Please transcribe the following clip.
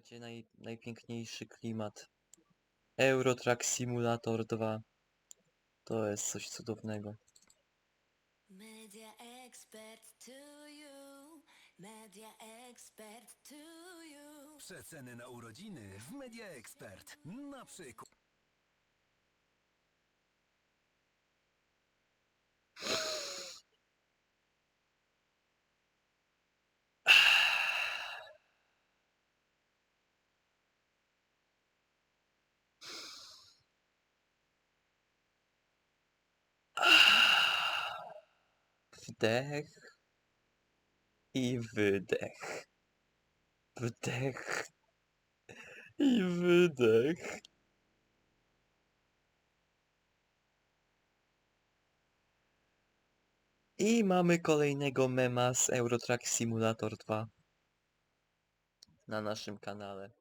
będzie naj, najpiękniejszy klimat. Eurotrack Simulator 2. To jest coś cudownego. Media expert to you, media expert to you. Przeceny na urodziny w Media Expert. Na przykład. Wdech i wydech. Wdech i wydech. I mamy kolejnego mema z Eurotrack Simulator 2 na naszym kanale.